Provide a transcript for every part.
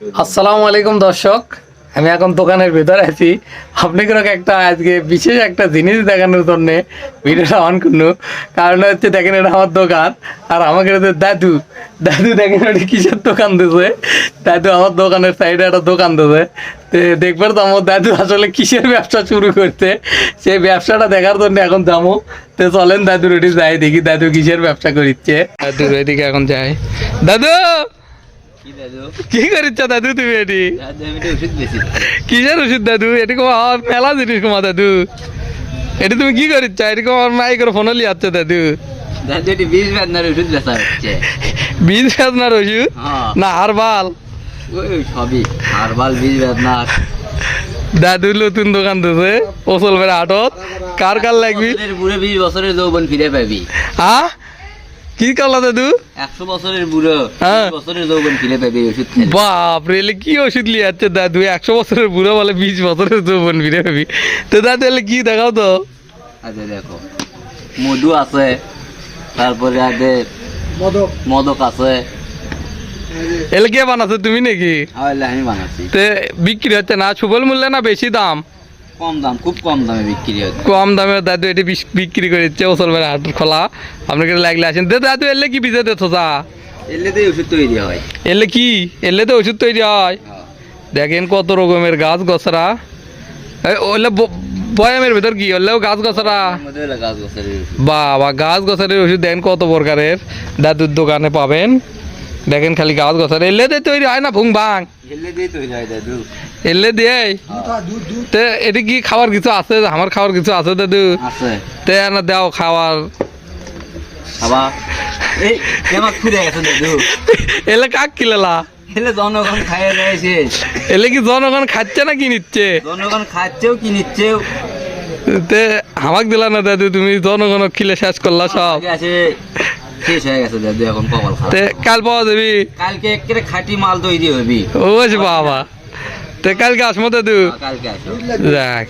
আসসালামু আলাইকুম, দর্শক। আমি এখন দোকানের ভেতরে আছি। আপনাকে একটা আজকে বিশেষ একটা জিনিস দেখানোর জন্য ভিডিওটা অন করল কারণ হচ্ছে দেখেন, এটা আমার দোকান। আর আমাকে দাদু দাদু দেখেন ওটা কিসের দোকান দিছে? দাদু আমার দোকানের সাইডে একটা দোকান দিছে। তো দেখবার তো আমার দাদু আসলে কিসের ব্যবসা শুরু করতে সেই ব্যবসাটা দেখার জন্য এখন যাব। তো চলেন, দাদুর ওটি যাই, দেখি দাদু কিসের ব্যবসা করিচ্ছে। দাদুর ওইদিকে এখন যাই। দাদু! কি দাদু করিচ্ছ দাদু তুমি এটি কিসের ওষুধ দাদু এটি মেলা জিনিস কমা দাদু এটি তুমি কি করিচ্ছ এটি আমার দাদু দাদু এটি বিষ বেদনার ওষুধ বেচা হচ্ছে বীজ ওষুধ হ্যাঁ না হারবাল সবই হারবাল বিষ বেদনার দাদু নতুন দোকান দিছে ওসল বেড়ে আটত কার কার লাগবি বছরের বুড়ো বিশ বছরের যৌবন ফিরে পাবি হা কি করলা দাদু? একশো বছরের বুড়ো হ্যাঁ। বছরের যৌবন ফিরে পাবি ওষুধ খেলে। বাপ রে এলে কি ওষুধ লিয়াচ্ছে দাদু একশো বছরের বুড়ো বলে বিশ বছরের যৌবন ফিরে পাবি। তো দাদু এলে কি দেখাও তো? আচ্ছা দেখো মধু আছে তারপরে আছে মদক। মদক আছে। এলে কে বানাচ্ছে তুমি নাকি? আমি বানাচ্ছি। তে বিক্রি হচ্ছে না সুবল মূল্যে না বেশি দাম? কম দাম খুব কম দামে বিক্রি কম দামে দাদু এটি বিক্রি ওসলবের হাট খোলা। আপনাকে লাগলে আসেন। দে দাদু এলে কি বিজে দেছো যা। এলেতেই ওষুধ তৈরি হয়। এলে কি? এলে তো ওষুধ তৈরি হয়। হ্যাঁ। দেখেন কত রকমের গাছ গছরা। ওলে বয়ামের ভেতর কি? হলেও গাছ গছরা। বাবা গাছ গছরের ওষুধ দেখেন কত প্রকারের। দাদুর দোকানে পাবেন। দেখেন খালি গাছ গছর এলে দিয়ে তৈরি হয় না ভুং ভাং। এলে দিয়ে। তে এটি কি খাওয়ার কিছু আছে? আমার খাবার কিছু আছে দাদু। তে না দাও খাওয়ার। এলে কাক কিলেলা এলে জনগণ খাইয়ে এলে কি জনগণ খাচ্ছে না কি নিচ্ছে? জনগণ খাচ্ছেও কি নিচ্ছেও? তে আমাক দিলা না দাদু তুমি জনগণ খিলে শেষ করলা সব। আছে। শেষ হয়ে গেছে দাদু এখন কপাল খারাপ। তে কাল পাওয়া যাবি? কালকে একেবারে খাঁটি মাল তৈরি হবি। ও বাবা। তে কালকে আসমো দাদু। কালকে আসো। যাক।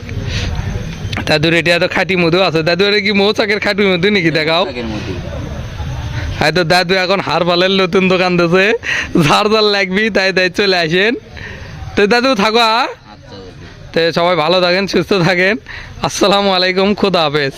দাদুর এটা তো খাঁটি মধু আছে। দাদু এটা কি মৌচাকের খাঁটি মধু নাকি দেখাও? মতো হয়তো দাদু এখন হারবালের নতুন দোকান দিছে। ঝাড় জাল লাগবি তাই তাই চলে আসেন। তো দাদু থাকো হ্যাঁ? আচ্ছা তো সবাই ভালো থাকেন সুস্থ থাকেন। আসসালামু আলাইকুম খুদা হাফেজ।